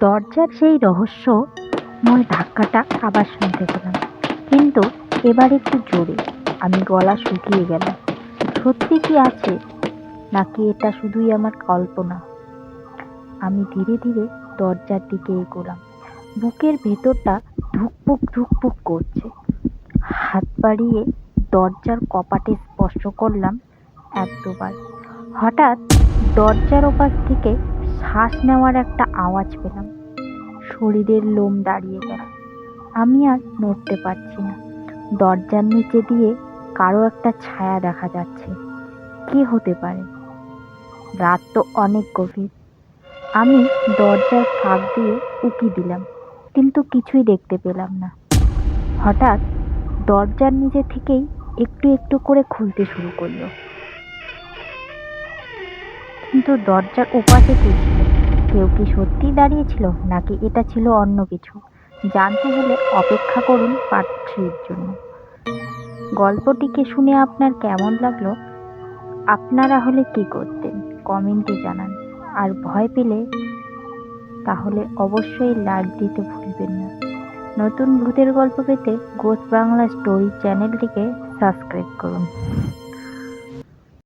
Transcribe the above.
দরজার সেই রহস্যময় ধাক্কাটা আবার শুনতে পেলাম। কিন্তু এবার একটু জোরে, আমি গলা শুকিয়ে গেলাম। সত্যি কি আছে? নাকি এটা শুধুই আমার কল্পনা? আমি ধীরে ধীরে দরজার দিকে এগোলাম। বুকের ভেতরটা ধুকপুক ধুকপুক করছে। হাত বাড়িয়ে দরজার কপাটে স্পর্শ করলাম এক দুবার। হঠাৎ দরজার ওপাশ থেকে শ্বাস নেওয়ার একটা আওয়াজ পেলাম। শরীরের লোম দাঁড়িয়ে গেল। আমি আর নড়তে পারছি না। দরজার নিচে দিয়ে কারও একটা ছায়া দেখা যাচ্ছে। কি হতে পারে? রাত তো অনেক গভীর। আমি দরজার ফাঁক দিয়ে উকি দিলাম, কিন্তু কিছুই দেখতে পেলাম না। হঠাৎ দরজার নিচে থেকেই একটু একটু করে খুলতে শুরু করল। কিন্তু দরজার ওপাশে কে ছিল? কেউ কি সত্যিই দাঁড়িয়েছিল নাকি এটা ছিল অন্য কিছু? জানতে হলে অপেক্ষা করুন পার্ট থ্রির জন্য গল্পটিকে শুনে আপনার কেমন লাগল? আপনারা হলে কি করতেন? কমেন্টে জানান। আর ভয় পেলে তাহলে অবশ্যই লাইক দিতে ভুলবেন না। নতুন ভূতের গল্প পেতে গোস বাংলা স্টোরি চ্যানেলটিকে সাবস্ক্রাইব করুন।